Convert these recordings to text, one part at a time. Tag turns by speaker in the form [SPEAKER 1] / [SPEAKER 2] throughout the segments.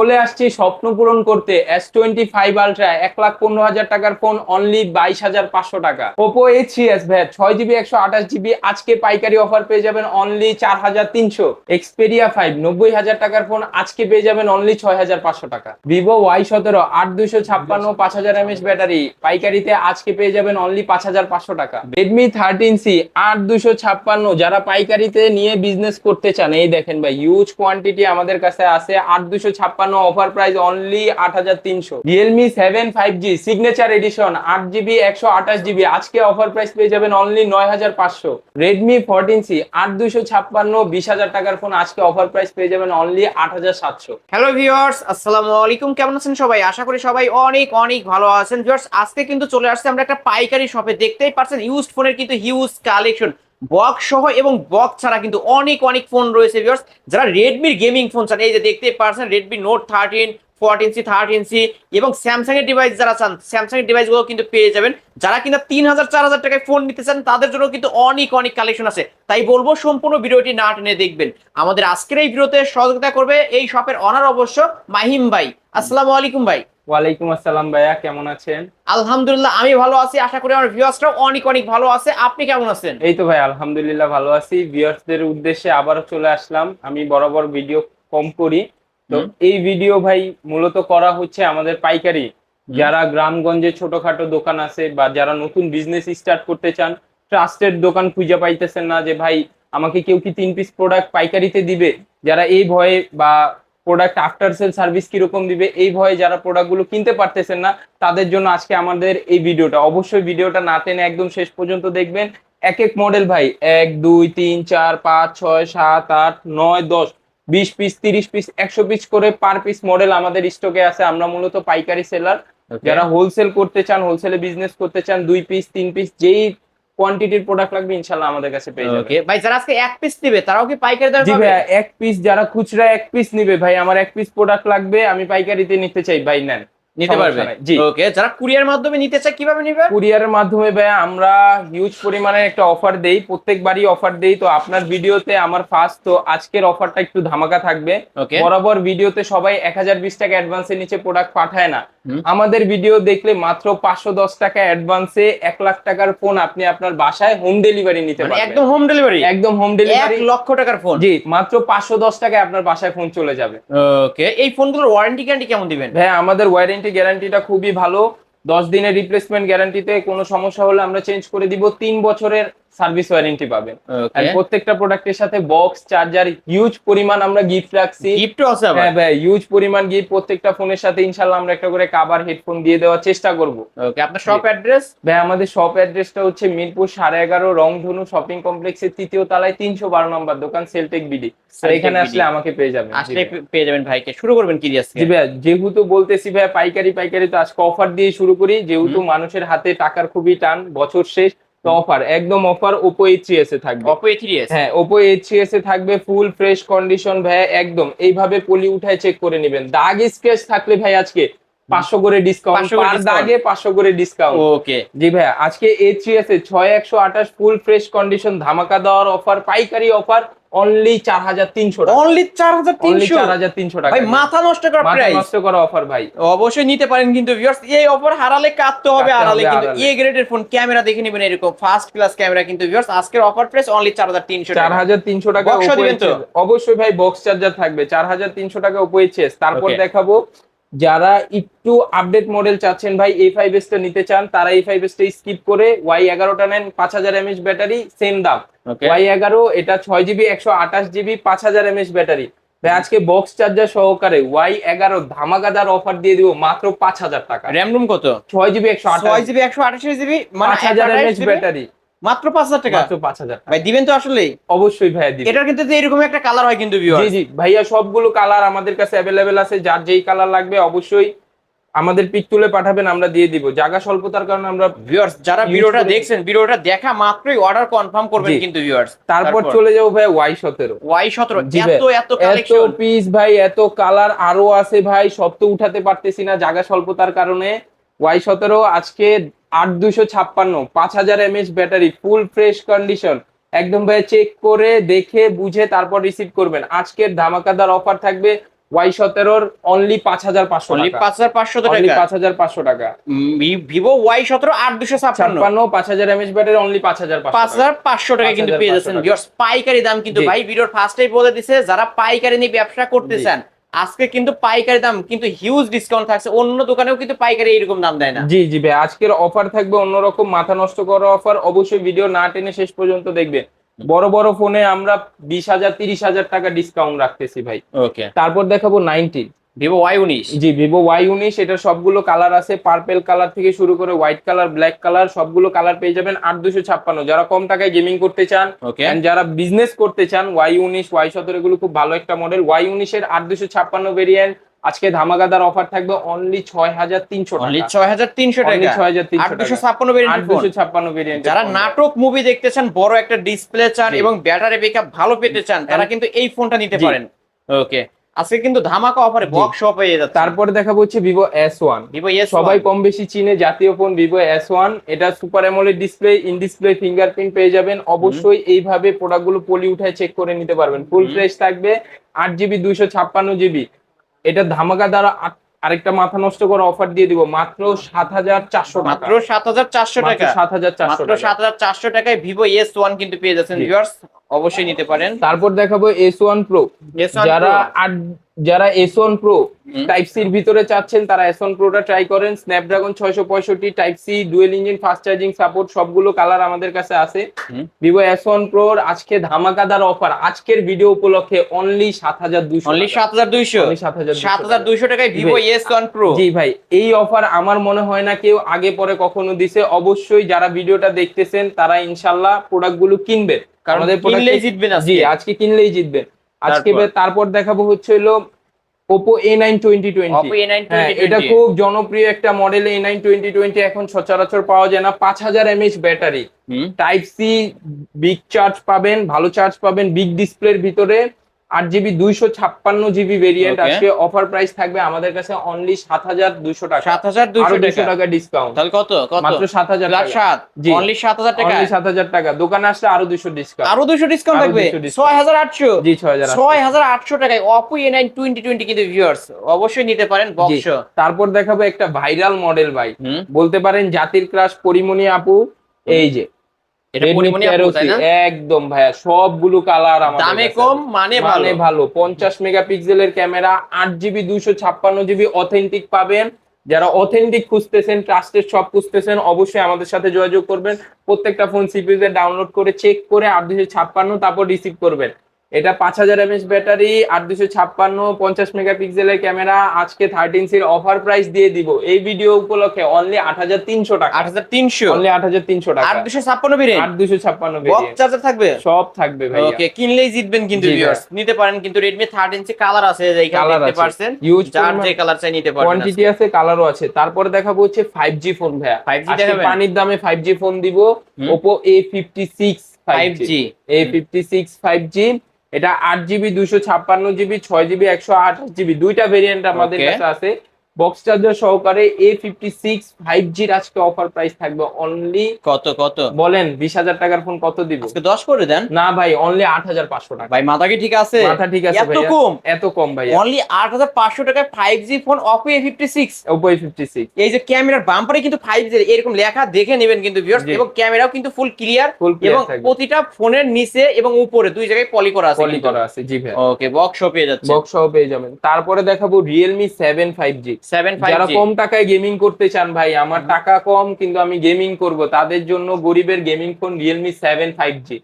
[SPEAKER 1] চলে আসছি স্বপ্ন পূরণ করতে এস টোয়েন্টি ফাইভ আলট্রা এক লাখ পনেরো হাজার টাকার ফোন অনলি বাইশ হাজার পাঁচশো টাকা ওপো এ থ্রি এস ভ্যাট ছয় জিবি একশো আঠাশ জিবি আজকে পাইকারি অফার পেয়ে যাবেন অনলি চার হাজার তিনশো এক্সপেরিয়া ফাইভ নব্বই হাজার টাকার ফোন আজকে পেয়ে যাবেন অনলি ছয় হাজার পাঁচশো টাকা ভিভো ওয়াই সতেরো আট দুশো ছাপ্পান্ন পাঁচ হাজার এমএস ব্যাটারি পাইকারিতে আজকে পেয়ে যাবেন অনলি পাঁচ হাজার পাঁচশো টাকা রেডমি থার্টিন সি আট দুশো ছাপ্পান্ন যারা পাইকারিতে নিয়ে বিজনেস করতে চান এই দেখেন ভাই হিউজ কোয়ান্টিটি আমাদের কাছে আছে আট দুশো ছাপ্পান্ন ছাপ্পান্ন অফার প্রাইস অনলি আট হাজার তিনশো Realme seven five G signature edition আট জিবি একশো আঠাশ জিবি আজকে অফার প্রাইস পেয়ে যাবেন অনলি নয় হাজার পাঁচশো রেডমি ফোরটিন সি আট দুইশো ছাপ্পান্ন বিশ হাজার টাকার ফোন আজকে অফার প্রাইস পেয়ে যাবেন অনলি আট হাজার সাতশো
[SPEAKER 2] হ্যালো ভিওর্স আসসালামু আলাইকুম কেমন আছেন সবাই আশা করি সবাই অনেক অনেক ভালো আছেন ভিওয়ার্স আজকে কিন্তু চলে আসছে আমরা একটা পাইকারি শপে দেখতেই পারছেন ইউজ ফোনের কিন্তু হিউজ কালেকশন বক সহ এবং বক ছাড়া কিন্তু অনেক অনেক ফোন রয়েছে ভিউয়ার্স যারা রেডমির গেমিং ফোন চান এই যে দেখতে পারছেন রেডমি নোট থার্টিন ফোর্ট ইঞ্চি থার্ট ইঞ্চি এবং স্যামসাং এর ডিভাইস যারা চান স্যামসাং এর গুলো কিন্তু পেয়ে যাবেন যারা কিনা তিন হাজার চার হাজার টাকায় ফোন নিতে চান তাদের জন্য কিন্তু অনেক অনেক কালেকশন আছে তাই বলবো সম্পূর্ণ ভিডিওটি না টেনে দেখবেন আমাদের আজকের এই ভিডিওতে সহযোগিতা করবে এই শপের অনার অবশ্য মাহিম ভাই আসসালাম আলাইকুম ভাই
[SPEAKER 3] ওয়ালাইকুম আসসালাম ভাইয়া কেমন আছেন
[SPEAKER 2] আলহামদুলিল্লাহ আমি ভালো আছি আশা করি আমার ভিউয়ার্সরা অনেক অনেক ভালো আছে আপনি কেমন আছেন
[SPEAKER 3] এই তো ভাই আলহামদুলিল্লাহ ভালো আছি ভিউয়ার্সদের উদ্দেশ্যে আবারও চলে আসলাম আমি বরাবর ভিডিও কম করি তো এই ভিডিও ভাই মূলত করা হচ্ছে আমাদের পাইকারি যারা গ্রামগঞ্জে ছোটখাটো দোকান আছে বা যারা নতুন বিজনেস স্টার্ট করতে চান ট্রাস্টের দোকান খুঁজে পাইতেছেন না যে ভাই আমাকে কেউ কি তিন পিস প্রোডাক্ট পাইকারিতে দিবে যারা এই ভয়ে বা প্রোডাক্ট আফটার সেল সার্ভিস কিরকম দিবে এই ভয়ে যারা প্রোডাক্টগুলো কিনতে পারতেছেন না তাদের জন্য আজকে আমাদের এই ভিডিওটা অবশ্যই ভিডিওটা না টেনে একদম শেষ পর্যন্ত দেখবেন এক এক মডেল ভাই এক দুই তিন চার পাঁচ ছয় সাত আট নয় দশ বিশ পিস তিরিশ পিস একশো পিস করে পার পিস মডেল আমাদের স্টকে আছে আমরা মূলত পাইকারি সেলার যারা হোলসেল করতে চান হোলসেলে বিজনেস করতে চান দুই পিস তিন পিস যেই কোয়ান্টিটির প্রোডাক্ট লাগবে ইনশাল্লাহ আমাদের কাছে পেয়ে যাবে
[SPEAKER 2] ভাই যারা আজকে এক পিস নেবে তারাও কি পাইকারি দামে জি
[SPEAKER 3] এক পিস যারা খুচরা এক পিস নিবে ভাই আমার এক পিস প্রোডাক্ট লাগবে আমি পাইকারিতে নিতে চাই ভাই নেন নিতে পারবে জি ওকে যারা কুরিয়ার মাধ্যমে নিতে চায় কিভাবে নিবে কুরিয়ারের মাধ্যমে ভাই আমরা হিউজ পরিমাণে একটা অফার দেই প্রত্যেকবারই অফার দেই তো আপনার ভিডিওতে আমার ফার্স্ট তো আজকের অফারটা একটু ধামাকা থাকবে বরাবর ভিডিওতে সবাই এক হাজার বিশ টাকা অ্যাডভান্সের নিচে প্রোডাক্ট পাঠায় না আমাদের ভিডিও দেখলে মাত্র পাঁচশো দশ টাকা অ্যাডভান্সে এক লাখ টাকার ফোন আপনি আপনার বাসায় হোম ডেলিভারি নিতে মানে পারেন
[SPEAKER 2] একদম হোম ডেলিভারি
[SPEAKER 3] একদম হোম ডেলিভারি
[SPEAKER 2] লক্ষ টাকার ফোন
[SPEAKER 3] জি মাত্র পাঁচশো দশ টাকায় আপনার বাসায় ফোন চলে যাবে
[SPEAKER 2] ওকে এই ফোনগুলোর ওয়ারেন্টি গ্যারান্টি কেমন দিবেন
[SPEAKER 3] হ্যাঁ আমাদের ওয়ারেন্টি গ্যারান্টিটা খুবই ভালো দশ দিনের রিপ্লেসমেন্ট গ্যারান্টিতে কোনো সমস্যা হলে আমরা চেঞ্জ করে দিব তিন বছরের সার্ভিস ওয়ারেন্টি পাবেন আর প্রত্যেকটা প্রোডাক্টের সাথে বক্স চার্জার হিউজ পরিমাণ আমরা গিফট রাখছি
[SPEAKER 2] গিফট আছে হ্যাঁ
[SPEAKER 3] ভাই হিউজ পরিমাণ গিফট প্রত্যেকটা ফোনের সাথে ইনশাআল্লাহ আমরা একটা করে কাভার হেডফোন দিয়ে দেওয়ার চেষ্টা করব
[SPEAKER 2] ওকে আপনার শপ অ্যাড্রেস
[SPEAKER 3] ভাই আমাদের শপ অ্যাড্রেসটা হচ্ছে মিরপুর 11.5 রংধনু শপিং কমপ্লেক্সের তৃতীয় তলায় 312 নম্বর দোকান সেলটেক বিডি আর এখানে আসলে আমাকে পেয়ে যাবেন
[SPEAKER 2] আসলে পেয়ে যাবেন ভাইকে শুরু করবেন কি আজকে
[SPEAKER 3] জি ভাই যেহেতু বলতেছি ভাই পাইকারি পাইকারি তো আজকে অফার দিয়ে শুরু করি যেহেতু মানুষের হাতে টাকার খুবই টান বছর শেষ তো অফার একদম অফার ওপো এইচ এসে থাকবে ওপো এইচ এস হ্যাঁ ওপো এইচ এস এ থাকবে ফুল ফ্রেশ কন্ডিশন ভাই একদম এইভাবে পলি উঠায় চেক করে নেবেন দাগ স্কেচ থাকলে ভাই আজকে পাঁচশো করে ডিসকাউন্ট পার দাগে পাঁচশো করে ডিসকাউন্ট ওকে জি ভাই আজকে এইচ এস এ ছয় একশো আঠাশ ফুল ফ্রেশ কন্ডিশন ধামাকা দেওয়ার অফার পাইকারি অফার অনলি চার হাজার তিনশো
[SPEAKER 2] অনলি চার হাজার তিনশো চার হাজার তিনশো টাকা ভাই মাথা নষ্ট করা প্রাইস
[SPEAKER 3] নষ্ট করা অফার ভাই
[SPEAKER 2] অবশ্যই নিতে পারেন কিন্তু ভিউয়ার্স এই অফার হারালে কাটতে হবে হারালে কিন্তু এ গ্রেডের ফোন ক্যামেরা দেখে নেবেন এরকম ফার্স্ট ক্লাস ক্যামেরা কিন্তু ভিউয়ার্স আজকের অফার প্রাইস অনলি চার হাজার তিনশো
[SPEAKER 3] চার হাজার তিনশো টাকা অবশ্যই ভাই বক্স চার্জার থাকবে চার হাজার তিনশো টাকা ওপো তারপর দেখাবো যারা একটু আপডেট মডেল চাচ্ছেন ভাই এ ফাইভ এস টা নিতে চান তারা এ ফাইভ টা স্কিপ করে ওয়াই এগারোটা নেন পাঁচ হাজার এমএস ব্যাটারি সেম দাম ওয়াই এগারো এটা ছয় জিবি একশো আঠাশ জিবি পাঁচ হাজার এমএস ব্যাটারি আজকে বক্স চার্জার সহকারে ওয়াই এগারো ধামাকাদার অফার দিয়ে দিব মাত্র পাঁচ হাজার টাকা র্যাম রুম কত ছয় জিবি একশো আঠাশ
[SPEAKER 2] জিবি একশো আঠাশ জিবি
[SPEAKER 3] মানে পাঁচ হাজার এমএস ব্যাটারি
[SPEAKER 2] মাত্র পাঁচ হাজার টাকা মাত্র পাঁচ হাজার ভাই দিবেন তো আসলে
[SPEAKER 3] অবশ্যই ভাইয়া দিবেন
[SPEAKER 2] এটার কিন্তু এরকম একটা কালার হয় কিন্তু জি জি
[SPEAKER 3] ভাইয়া সবগুলো কালার আমাদের কাছে অ্যাভেলেবেল আছে যার যেই কালার লাগবে অবশ্যই আমাদের পিক তুলে পাঠাবেন আমরা দিয়ে দিব জায়গা স্বল্পতার কারণে আমরা
[SPEAKER 2] ভিউয়ার্স যারা ভিডিওটা দেখছেন ভিডিওটা দেখা মাত্রই অর্ডার কনফার্ম করবেন কিন্তু ভিউয়ার্স
[SPEAKER 3] তারপর চলে যাবো ভাই ওয়াই সতেরো ওয়াই সতেরো এত এত এত পিস ভাই এত কালার আরো আছে ভাই সব তো উঠাতে পারতেছি না জায়গা স্বল্পতার কারণে ওয়াই সতেরো আজকে আট দুশো ছাপ্পান্ন পাঁচ হাজার mAh battery full fresh condition একদম ভাই চেক করে দেখে বুঝে তারপর রিসিভ করবেন আজকের ধামাকাদার অফার থাকবে ওয়াই সতেরোর অনলি পাঁচ হাজার পাঁচশো
[SPEAKER 2] পাঁচ হাজার পাঁচশো টাকা
[SPEAKER 3] পাঁচ হাজার পাঁচশো টাকা
[SPEAKER 2] ভিভো ওয়াই সতেরো আট দুশো ছাপ্পান্ন
[SPEAKER 3] পাঁচ হাজার এমএচ ব্যাটারি অনলি পাঁচ হাজার পাঁচ
[SPEAKER 2] হাজার পাঁচশো টাকা কিন্তু পেয়ে যাচ্ছেন পাইকারি দাম কিন্তু ভাই ভিডিওর ফার্স্টেই বলে দিছে যারা পাইকারি নিয়ে ব্যবসা করতে চান আজকে কিন্তু পাইকারি দাম কিন্তু হিউজ ডিসকাউন্ট থাকছে অন্য দোকানেও কিন্তু পাইকারি এরকম দাম দেয় না
[SPEAKER 3] জি জি ভাই আজকের অফার থাকবে অন্যরকম মাথা নষ্ট করা অফার অবশ্যই ভিডিও না টেনে শেষ পর্যন্ত দেখবেন বড় বড় ফোনে আমরা বিশ হাজার তিরিশ হাজার টাকা ডিসকাউন্ট রাখতেছি ভাই ওকে তারপর দেখাবো নাইনটিন
[SPEAKER 2] ভিভো ওয়াই উনিশ
[SPEAKER 3] জি ভিভো ওয়াই উনিশ এটা সবগুলো কালার আছে পার্পেল কালার থেকে শুরু করে হোয়াইট কালার ব্ল্যাক কালার সবগুলো কালার পেয়ে যাবেন আট দুশো ছাপ্পান্ন যারা কম টাকায় গেমিং করতে চান যারা বিজনেস করতে চান ওয়াই উনিশ ওয়াই সতেরো এগুলো খুব ভালো একটা মডেল ওয়াই উনিশের আট দুশো ছাপ্পান্ন ভেরিয়েন্ট আজকে ধামাকাদার অফার থাকবে অনলি ছয় হাজার তিনশো
[SPEAKER 2] অনলি ছয় হাজার তিনশো টাকা ছয় হাজার তিনশো ছাপ্পান্ন
[SPEAKER 3] ভেরিয়েন্ট ছাপ্পান্ন ভেরিয়েন্ট
[SPEAKER 2] যারা নাটক মুভি দেখতে চান বড় একটা ডিসপ্লে চান এবং ব্যাটারি ব্যাকআপ ভালো পেতে চান তারা কিন্তু এই ফোনটা নিতে পারেন ওকে আজকে কিন্তু ধামাকা অফারে বক্স সহ হয়ে যাচ্ছে
[SPEAKER 3] তারপরে দেখাবো হচ্ছে Vivo S one
[SPEAKER 2] Vivo S সবাই
[SPEAKER 3] কম বেশি চিনে জাতীয় ফোন ভিভো এস ওয়ান এটা super AMOLED display in display fingerprint পেয়ে যাবেন অবশ্যই এইভাবে গুলো পলি উঠায় চেক করে নিতে পারবেন ফুল ফ্রেশ থাকবে আট জিবি দুইশো ছাপ্পান্ন জিবি এটা ধামাকা দ্বারা আরেকটা মাথা নষ্ট করে অফার দিয়ে দিব মাত্র সাত হাজার চারশো
[SPEAKER 2] মাত্র সাত হাজার চারশো টাকা
[SPEAKER 3] সাত হাজার চারশো
[SPEAKER 2] সাত হাজার চারশো টাকায় ভিভো এস ওয়ান কিন্তু পেয়ে যাচ্ছেন অবশ্যই নিতে পারেন
[SPEAKER 3] তারপর দেখাবো এস ওয়ান প্রো যারা আট যারা এস ওয়ান প্রো টাইপ সির ভিতরে চাচ্ছেন তারা এস ওয়ান প্রোটা ট্রাই করেন স্ন্যাপড্রাগন ছয়শো পঁয়ষট্টি type C dual engine fast charging support সবগুলো কালার আমাদের কাছে আছে ভিভো এস ওয়ান প্রোর আজকে ধামাকাদার অফার আজকের ভিডিও উপলক্ষে অনলি সাত হাজার দুশো
[SPEAKER 2] অনলি সাত হাজার দুইশো সাত হাজার সাত হাজার দুইশো টাকায় ভিভো এস ওয়ান প্রো
[SPEAKER 3] জি ভাই এই অফার আমার মনে হয় না কেউ আগে পরে কখনো দিছে অবশ্যই যারা ভিডিওটা দেখতেছেন তারা ইনশাল্লাহ প্রোডাক্টগুলো কিনবেন
[SPEAKER 2] কারণ আমাদের জিতবেন
[SPEAKER 3] জি আজকে কিনলেই জিতবেন আজকে তারপর দেখাবো হচ্ছে হলো Oppo A nine twenty twenty এটা খুব জনপ্রিয় একটা model A nine twenty twenty এখন সচরাচর পাওয়া যায় না পাঁচ হাজার mAh battery type C big charge পাবেন ভালো চার্জ পাবেন বিগ ডিসপ্লের ভিতরে আট জিবি দুইশো ছাপ্পান্ন জিবি ভেরিয়েন্ট আজকে অফার প্রাইস থাকবে আমাদের কাছে অনলি সাত হাজার দুশো টাকা
[SPEAKER 2] সাত হাজার দুইশো
[SPEAKER 3] টাকা ডিসকাউন্ট তাহলে কত মাত্র সাত হাজার সাত অনলি সাত হাজার
[SPEAKER 2] টাকা সাত হাজার টাকা
[SPEAKER 3] দোকানে আসলে আরো দুশো ডিসকাউন্ট
[SPEAKER 2] আরো দুইশো ডিসকাউন্ট থাকবে ছয় হাজার আটশো জি ছয় হাজার ছয় হাজার আটশো টাকায় Oppo A nine twenty twenty কিন্তু ভিউয়ার্স অবশ্যই নিতে পারেন বক্স
[SPEAKER 3] তারপর দেখাবো একটা ভাইরাল মডেল ভাই বলতে পারেন জাতির ক্রাশ পরিমণি আপু এই যে একদম ভাইয়া সবগুলো কালার
[SPEAKER 2] আমার দামে কম মানে ভালো মানে ভালো
[SPEAKER 3] পঞ্চাশ মেগাপিক্সেলের ক্যামেরা আট জিবি দুইশো ছাপ্পান্ন জিবি অথেন্টিক পাবেন যারা অথেন্টিক খুঁজতেছেন ট্রাস্টেড সব খুঁজতেছেন অবশ্যই আমাদের সাথে যোগাযোগ করবেন প্রত্যেকটা ফোন সিপিউতে ডাউনলোড করে চেক করে আট দুশো ছাপ্পান্ন তারপর রিসিভ করবেন এটা পাঁচ হাজার এমএস ব্যাটারি আট দুশো ছাপ্পান্ন পঞ্চাশ মেগাপিক্সেলের ক্যামেরা আজকে থার্টিন সির অফার প্রাইস দিয়ে দিব এই ভিডিও উপলক্ষে অনলি আট হাজার তিনশো টাকা
[SPEAKER 2] আট হাজার তিনশো
[SPEAKER 3] অনলি আট হাজার তিনশো টাকা
[SPEAKER 2] আট দুশো ছাপ্পান্ন বেরিয়ে
[SPEAKER 3] আট দুশো ছাপ্পান্ন চার্জার থাকবে সব থাকবে ভাই ওকে
[SPEAKER 2] কিনলেই জিতবেন কিন্তু নিতে পারেন কিন্তু রেডমি থার্টিন সি কালার আছে কালার দেখতে পারছেন ইউজ চার্জ যে কালার চাই নিতে পারেন
[SPEAKER 3] কোয়ান্টিটি আছে কালারও আছে তারপরে দেখাবো হচ্ছে ফাইভ জি ফোন ভাইয়া ফাইভ জি পানির দামে ফাইভ জি ফোন দিব Oppo A fifty six five G A fifty six five G এটা আট জিবি দুইশো ছাপ্পান্ন জিবি ছয় জিবি একশো আঠাশ জিবি দুইটা ভেরিয়েন্ট আমাদের কাছে আছে বক্স চার্জার সহকারে এ ফিফটি সিক্স ফাইভ জির আজকে অফার প্রাইস থাকবে অনলি কত কত বলেন বিশ হাজার টাকার ফোন কত দিব দশ করে দেন না ভাই অনলি আট হাজার পাঁচশো টাকা
[SPEAKER 2] ভাই মাথা কি ঠিক আছে মাথা ঠিক আছে এত কম এত কম ভাই অনলি আট হাজার পাঁচশো টাকায় five G phone Oppo A fifty six
[SPEAKER 3] Oppo A fifty six
[SPEAKER 2] এই যে ক্যামেরার বাম্পারে কিন্তু ফাইভ জি এরকম লেখা দেখে নেবেন কিন্তু এবং ক্যামেরাও কিন্তু ফুল ক্লিয়ার এবং প্রতিটা ফোনের নিচে এবং উপরে দুই জায়গায় পলি করা আছে
[SPEAKER 3] পলি করা আছে জি ভাই
[SPEAKER 2] ওকে বক্স পেয়ে যাচ্ছে
[SPEAKER 3] বক্স পেয়ে যাবেন তারপরে দেখাবো রিয়েলমি সেভেন ফাইভ জি যারা কম টাকায় গেমিং করতে চান ভাই আমার টাকা কম কিন্তু আমি গেমিং করব তাদের জন্য গরিবের gaming phone Realme seven five G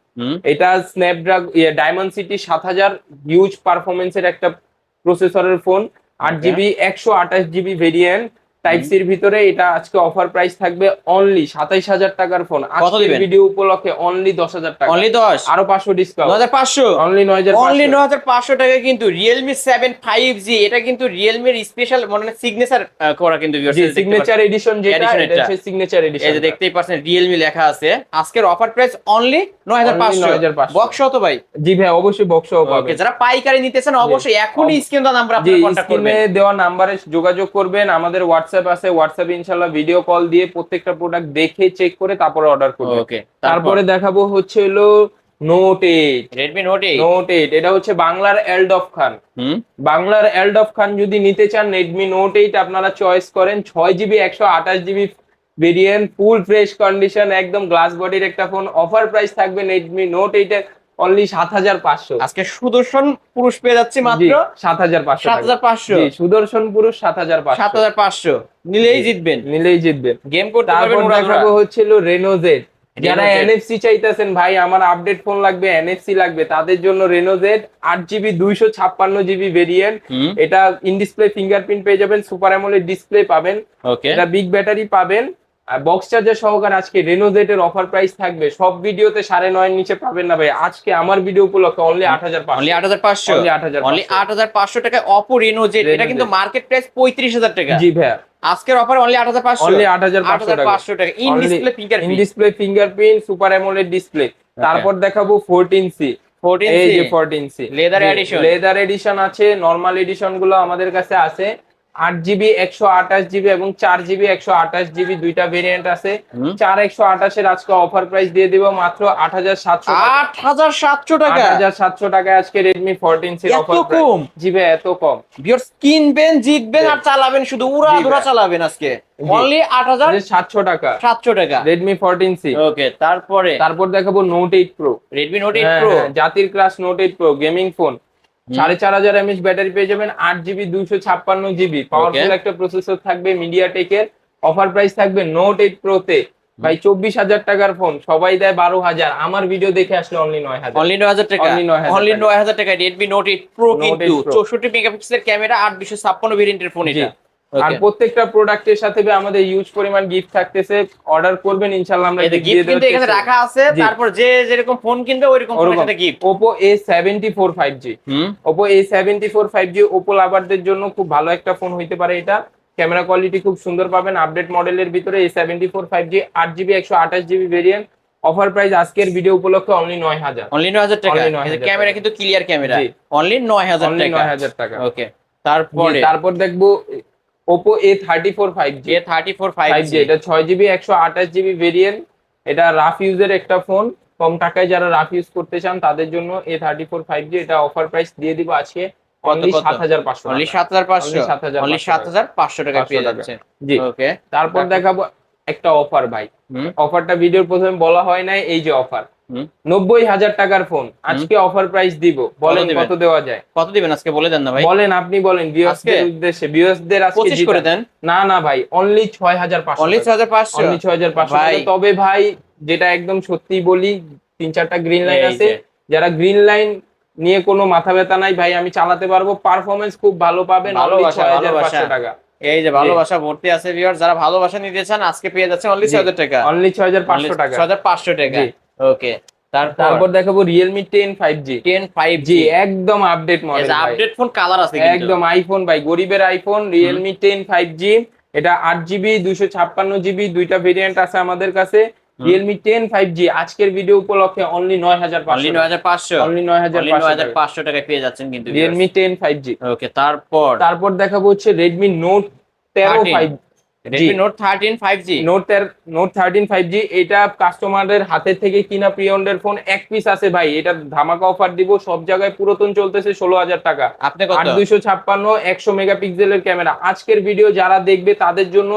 [SPEAKER 3] এটা স্ন্যাপড্রাগ ডায়মন্ড সিটি সাত হাজার হিউজ পারফরমেন্সের একটা প্রসেসরের ফোন আট জিবি একশো আঠাশ জিবি ভেরিয়েন্ট টাইপ সির ভিতরে এটা আজকে অফার প্রাইস থাকবে অনলি সাতাইশ হাজার টাকার ফোন আজকে ভিডিও উপলক্ষে অনলি দশ হাজার
[SPEAKER 2] টাকা অনলি দশ
[SPEAKER 3] আরো পাঁচশো ডিসকাউন্ট হাজার পাঁচশো অনলি নয় হাজার
[SPEAKER 2] অনলি নয় হাজার পাঁচশো টাকা কিন্তু রিয়েলমি সেভেন ফাইভ জি এটা কিন্তু রিয়েলমির স্পেশাল মানে সিগনেচার করা কিন্তু
[SPEAKER 3] সিগনেচার এডিশন যেটা সিগনেচার এডিশন এই
[SPEAKER 2] যে দেখতেই পাচ্ছেন রিয়েলমি লেখা আছে আজকের অফার প্রাইস অনলি নয় হাজার পাঁচশো বক্স তো ভাই
[SPEAKER 3] জি ভাই অবশ্যই বক্স
[SPEAKER 2] পাবে যারা পাইকারি নিতেছেন অবশ্যই এখনই স্ক্রিন নাম্বার আপনারা
[SPEAKER 3] দেওয়া নাম্বারে যোগাযোগ করবেন আমাদের হোয়াটসঅ্যাপ হোয়াটসঅ্যাপ আছে হোয়াটসঅ্যাপে ইনশাআল্লাহ ভিডিও কল দিয়ে প্রত্যেকটা প্রোডাক্ট দেখে চেক করে তারপরে অর্ডার করব ওকে তারপরে দেখাবো হচ্ছে হলো note eight Redmi note eight note eight এটা হচ্ছে বাংলার এলডফ খান বাংলার এলডফ খান যদি নিতে চান রেডমি নোট এইট আপনারা চয়েস করেন ছয় জিবি একশো আঠাশ জিবি ভেরিয়েন্ট ফুল ফ্রেশ কন্ডিশন একদম গ্লাস বডির একটা ফোন অফার প্রাইস থাকবে রেডমি নোট এইটের অনলি সাত হাজার পাঁচশো
[SPEAKER 2] আজকে সুদর্শন পুরুষ পেয়ে যাচ্ছে মাত্র
[SPEAKER 3] সাত হাজার পাঁচশো
[SPEAKER 2] সাত হাজার পাঁচশো
[SPEAKER 3] সুদর্শন পুরুষ সাত হাজার পাঁচশো
[SPEAKER 2] সাত হাজার পাঁচশো নিলেই জিতবেন
[SPEAKER 3] নিলেই জিতবেন
[SPEAKER 2] গেম করতে পারবেন
[SPEAKER 3] দেখাবো হচ্ছিল রেনোজেড যারা এনএফসি চাইতেছেন ভাই আমার আপডেট ফোন লাগবে এনএফসি লাগবে তাদের জন্য রেনোজেড আট জিবি দুইশো ছাপ্পান্ন জিবি ভেরিয়েন্ট এটা ইন ডিসপ্লে ফিঙ্গারপ্রিন্ট পেয়ে যাবেন সুপার অ্যামোলেড ডিসপ্লে পাবেন এটা বিগ ব্যাটারি পাবেন বক্স চার্জার সহকারে আজকে রেনোজেটের অফার প্রাইস থাকবে সব ভিডিওতে সাড়ে নয়ের নিচে পাবেন না ভাই আজকে আমার ভিডিও উপলক্ষে অনলি আট হাজার
[SPEAKER 2] অনলি আট হাজার পাঁচশো অনলি আট হাজার পাঁচশো টাকায় অপো রেনোজেট এটা কিন্তু মার্কেট প্রাইস পঁয়ত্রিশ হাজার টাকা জি ভাইয়া আজকের অফার অনলি 8500 অনলি 8500 টাকা
[SPEAKER 3] in display fingerprint in display fingerprint super AMOLED display তারপর দেখাবো 14C
[SPEAKER 2] 14C এই যে C leather edition
[SPEAKER 3] leather edition আছে নরমাল এডিশন গুলো আমাদের কাছে আছে আট জিবি একশো আঠাশ জিবি এবং চার জিবি একশো আঠাশ জিবি দুইটা ভেরিয়েন্ট আছে চার একশো আঠাশের আজকে অফার প্রাইস দিয়ে দিব মাত্র আট হাজার সাতশো
[SPEAKER 2] আট হাজার সাতশো টাকা
[SPEAKER 3] আট হাজার সাতশো টাকা আজকে রেডমি ফোরটিন সির অফার কম জিবে এত কম
[SPEAKER 2] ভিউয়ার্স কিনবেন জিতবেন আর চালাবেন শুধু উড়া ধুরা চালাবেন আজকে অনলি আট হাজার সাতশো টাকা সাতশো টাকা Redmi 14C
[SPEAKER 3] ওকে তারপরে তারপর দেখাবো note eight Pro
[SPEAKER 2] Redmi note eight pro
[SPEAKER 3] জাতির class note eight pro gaming phone সাড়ে চার হাজার এমএস ব্যাটারি পেয়ে যাবেন আট জিবি দুইশো ছাপ্পান্ন জিবি পাওয়ারফুল একটা প্রসেসর থাকবে মিডিয়া টেকের অফার প্রাইস থাকবে নোট এইট তে ভাই চব্বিশ হাজার টাকার ফোন সবাই দেয় বারো হাজার আমার ভিডিও দেখে আসলে অনলি নয় হাজার
[SPEAKER 2] অনলি নয় হাজার টাকা অনলি নয় হাজার টাকা রেডমি নোট এইট প্রো কিন্তু চৌষট্টি মেগাপিক্সেলের ক্যামেরা আট দুশো ছাপ্পান্ন ভেরিয়েন্টের ফোন এটা
[SPEAKER 3] আর প্রত্যেকটা প্রোডাক্টের সাথে আমাদের ইউজ পরিমাণ গিফট থাকতেছে অর্ডার করবেন ইনশাআল্লাহ আমরা
[SPEAKER 2] গিফট কিন্তু এখানে রাখা আছে তারপর যে যেরকম ফোন কিনবে ওইরকম ফোনের সাথে gift
[SPEAKER 3] Oppo A74 5G Oppo A74 5G Oppo লাভারদের জন্য খুব ভালো একটা ফোন হইতে পারে এটা ক্যামেরা কোয়ালিটি খুব সুন্দর পাবেন আপডেট মডেলের ভিতরে A74 5G 8GB 128GB variant offer price আজকের ভিডিও উপলক্ষে অনলি 9000
[SPEAKER 2] অনলি 9000 টাকা ক্যামেরা কিন্তু ক্লিয়ার ক্যামেরা অনলি 9000 টাকা 9000 টাকা ওকে তারপরে
[SPEAKER 3] তারপর দেখবো Oppo A thirty four five G
[SPEAKER 2] A thirty four five G
[SPEAKER 3] এটা ছয় জিবি একশো আঠাশ জিবি ভেরিয়েন্ট এটা রাফ ইউজের একটা ফোন কম টাকায় যারা রাফ ইউজ করতে চান তাদের জন্য A thirty four five G এটা অফার প্রাইস দিয়ে দিব আজকে তারপর দেখাবো একটা অফার ভাই অফারটা ভিডিওর প্রথমে বলা হয় নাই এই যে অফার নব্বই হাজার টাকার ফোন আজকে অফার প্রাইস দিব বলেন কত দেওয়া যায় কত দিবেন আজকে বলে দেন না ভাই বলেন আপনি বলেন ভিউয়ার্সদের উদ্দেশ্যে ভিউয়ার্সদের আজকে পঁচিশ করে দেন না না ভাই অনলি ছয় হাজার পাঁচশো অনলি ছয় হাজার পাঁচশো অনলি ছয় হাজার পাঁচশো তবে ভাই যেটা একদম সত্যি বলি তিন চারটা গ্রিন লাইন আছে যারা গ্রিন লাইন নিয়ে কোনো মাথা ব্যথা নাই ভাই আমি চালাতে পারবো পারফরমেন্স খুব ভালো পাবেন ভালোবাসা ভালোবাসা টাকা এই যে ভালোবাসা ভর্তি আছে ভিউয়ার যারা ভালোবাসা নিতে চান আজকে পেয়ে যাচ্ছে অনলি ছয় হাজার টাকা অনলি ছয় হাজার পাঁচশো টাকা ছয় হাজার পাঁচশো টাকা ওকে তারপর দেখাবো Realme ten five G ten five G একদম update model update phone colour আছে একদম আইফোন ভাই গরিবের iPhone Realme ten five G এটা আট জিবি দুইশো ছাপ্পান্ন জিবি দুইটা ভেরিয়েন্ট আছে আমাদের কাছে রিয়েলমি টেন ফাইভ জি আজকের ভিডিও উপলক্ষে অনলি নয় হাজার পাঁচশো নয় হাজার পাঁচশো অনলি নয় হাজার নয় হাজার পাঁচশো টাকায় পেয়ে যাচ্ছেন কিন্তু Realme ten five G okay তারপর তারপর দেখাবো হচ্ছে রেডমি নোট তেরো five note thirteen five G note note thirteen five G এটা কাস্টমারদের হাতের থেকে কিনা প্রিয়ন্ডের ফোন এক পিস আছে ভাই এটা ধামাকা অফার দিব সব জায়গায় পুরাতন চলতেছে ষোলো হাজার টাকা আপনি কত 8256 100 মেগাপিক্সেলের ক্যামেরা আজকের ভিডিও যারা দেখবে তাদের জন্য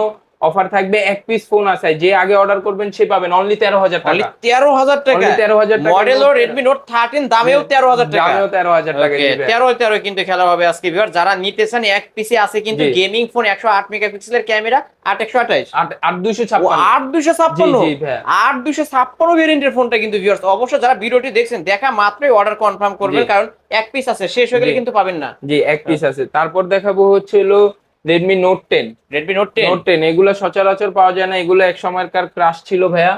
[SPEAKER 3] অফার থাকবে এক পিস ফোন আছে যে আগে অর্ডার করবেন সে পাবেন অনলি তেরো হাজার টাকা তেরো হাজার টাকা তেরো হাজার মডেল ও রেডমি নোট থার্টিন দামেও তেরো হাজার টাকা দামেও তেরো হাজার টাকা তেরো তেরো কিন্তু খেলা হবে আজকে ভিউর যারা নিতে চান এক পিসে আছে কিন্তু গেমিং ফোন একশো আট মেগাপিক্সেলের ক্যামেরা আট একশো আঠাইশ আট দুশো ছাপ্পান্ন আট দুশো ছাপ্পান্ন আট দুশো ছাপ্পান্ন ভেরিয়েন্টের ফোনটা কিন্তু ভিউর্স অবশ্য যারা ভিডিওটি দেখছেন দেখা মাত্রই অর্ডার কনফার্ম করবেন কারণ এক পিস আছে শেষ হয়ে গেলে কিন্তু পাবেন না জি এক পিস আছে তারপর দেখাবো হচ্ছে হলো Redmi note ten Redmi note ten note ten এগুলো সচরাচর পাওয়া যায় না এগুলো এক সময়কার ক্রাশ ছিল ভাইয়া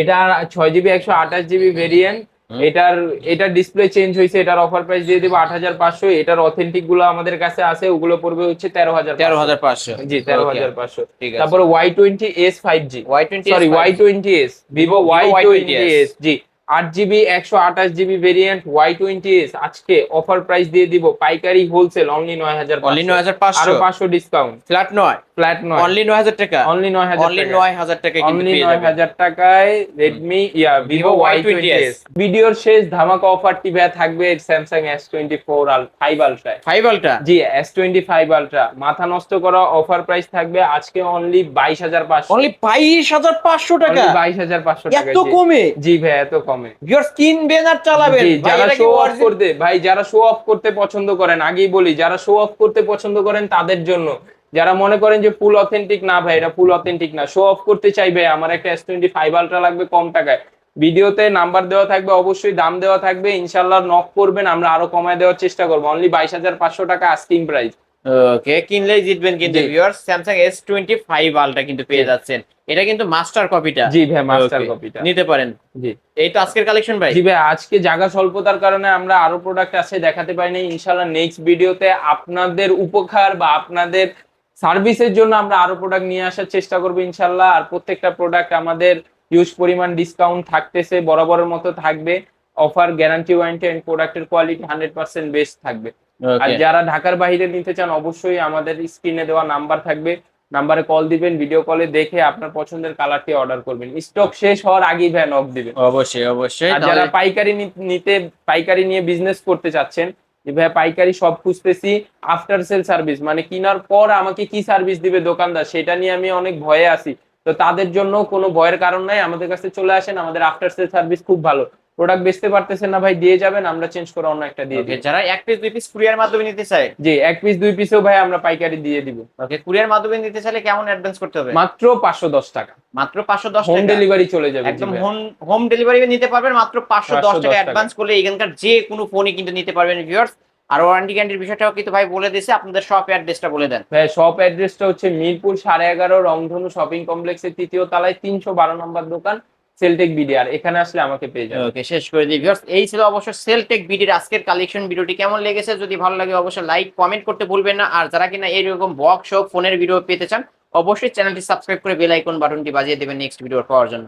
[SPEAKER 3] এটা ছয় জিবি একশো আঠাশ জিবি ভেরিয়েন্ট এটার এটা ডিসপ্লে চেঞ্জ হয়েছে এটার অফার প্রাইস দিয়ে দিবো আট হাজার পাঁচশো এটার অথেন্টিক গুলো আমাদের কাছে আছে ওগুলো পড়বে হচ্ছে তেরো হাজার তেরো হাজার পাঁচশো জি তেরো হাজার পাঁচশো তারপরে Y twenty S five G Y twenty sorry Y twenty S Vivo Y twenty S G আট জিবি একশো আঠাশ GB variant Y twenty S আজকে অফার প্রাইস দিয়ে দিব পাইকারি হোলসেল অনলি নয় হাজার অনলি নয় হাজার পাঁচশো পাঁচশো ডিসকাউন্ট ফ্ল্যাট নয় ফ্ল্যাট নয় অনলি নয় হাজার টাকা অনলি নয় হাজার অনলি নয় হাজার টাকা অনলি নয় হাজার টাকায় রেডমি ইয়া ভিভো ওয়াই টোয়েন্টি এস ভিডিওর শেষ ধামাকা অফারটি থাকবে স্যামসাং এস টোয়েন্টি ফোর আল five ultra five ultra G S twenty five ultra মাথা নষ্ট করা অফার প্রাইস থাকবে আজকে অনলি বাইশ হাজার পাঁচশো অনলি বাইশ হাজার পাঁচশো টাকা বাইশ হাজার পাঁচশো টাকা এত কমে জি ভাই এত কমে কমে যারা শো অফ করতে ভাই যারা শো অফ করতে পছন্দ করেন আগেই বলি যারা শো অফ করতে পছন্দ করেন তাদের জন্য যারা মনে করেন যে ফুল অথেন্টিক না ভাই এটা ফুল অথেন্টিক না শো অফ করতে চাইবে আমার একটা এস টোয়েন্টি ফাইভ আলট্রা লাগবে কম টাকায় ভিডিওতে নাম্বার দেওয়া থাকবে অবশ্যই দাম দেওয়া থাকবে ইনশাল্লাহ নক করবেন আমরা আরো কমায় দেওয়ার চেষ্টা করবো অনলি বাইশ হাজার পাঁচশো টাকা আস্কিং প্রাইস ওকে কিনলেই জিতবেন কিন্তু viewers Samsung S twenty five ultra কিন্তু পেয়ে যাচ্ছেন এটা কিন্তু মাস্টার কপিটা জি ভাই মাস্টার কপিটা নিতে পারেন জি এই তো আজকের কালেকশন ভাই জি ভাই আজকে জায়গা স্বল্পতার কারণে আমরা আরো প্রোডাক্ট আছে দেখাতে পারিনি ইনশাল্লাহ নেক্সট ভিডিওতে আপনাদের উপকার বা আপনাদের সার্ভিসের জন্য আমরা আরো প্রোডাক্ট নিয়ে আসার চেষ্টা করবো ইনশাল্লাহ আর প্রত্যেকটা প্রোডাক্ট আমাদের ইউজ পরিমাণ ডিসকাউন্ট থাকতেছে বরাবরের মতো থাকবে অফার গ্যারান্টি ওয়ারেন্টি অ্যান্ড প্রোডাক্টের কোয়ালিটি হান্ড্রেড পার্সেন্ট বেস্ট থাকবে আর যারা ঢাকার বাইরে নিতে চান অবশ্যই আমাদের স্ক্রিনে দেওয়া নাম্বার থাকবে নাম্বারে কল দিবেন ভিডিও কলে দেখে আপনার পছন্দের কালারটি অর্ডার করবেন স্টক শেষ হওয়ার আগেই ভ্যান অফ দিবেন অবশ্যই অবশ্যই আর যারা পাইকারি নিতে পাইকারি নিয়ে বিজনেস করতে চাচ্ছেন যে ভাই পাইকারি সব খুঁজতেছি আফটার সেল সার্ভিস মানে কেনার পর আমাকে কি সার্ভিস দিবে দোকানদার সেটা নিয়ে আমি অনেক ভয়ে আছি তো তাদের জন্য কোনো ভয়ের কারণ নাই আমাদের কাছে চলে আসেন আমাদের আফটার সেল সার্ভিস খুব ভালো প্রোডাক্ট বেচতে পারতেছেন না ভাই দিয়ে যাবেন আমরা চেঞ্জ করে অন্য একটা দিয়ে দিই যারা এক পিস দুই পিস কুরিয়ার মাধ্যমে নিতে চায় জি এক পিস দুই পিসেও ভাই আমরা পাইকারি দিয়ে দিব ওকে কুরিয়ার মাধ্যমে নিতে চাইলে কেমন অ্যাডভান্স করতে হবে মাত্র 510 টাকা মাত্র 510 টাকা হোম ডেলিভারি চলে যাবে একদম হোম ডেলিভারি নিতে পারবেন মাত্র 510 টাকা অ্যাডভান্স করলে এখানকার যে কোনো ফোনই কিন্তু নিতে পারবেন ভিউয়ার্স আর ওয়ারেন্টি গ্যারান্টির বিষয়টাও কিন্তু ভাই বলে দিয়েছে আপনাদের শপ অ্যাড্রেসটা বলে দেন হ্যাঁ শপ অ্যাড্রেসটা হচ্ছে মিরপুর সাড়ে এগারো রংধনু শপিং কমপ্লেক্সের তৃতীয় তলায় তিনশো বারো নম্বর দোকান সেলটেক বিডিআর এখানে আসলে আমাকে পেয়ে যাবে ওকে শেষ করে দিই ভিউয়ার্স এই ছিল অবশ্য সেলটেক বিডির আজকের কালেকশন ভিডিওটি কেমন লেগেছে যদি ভালো লাগে অবশ্যই লাইক কমেন্ট করতে ভুলবেন না আর যারা কিনা এইরকম বক্স হোক ফোনের ভিডিও পেতে চান অবশ্যই চ্যানেলটি সাবস্ক্রাইব করে বেল আইকন বাটনটি বাজিয়ে দেবেন নেক্সট ভিডিও পাওয়ার জন্য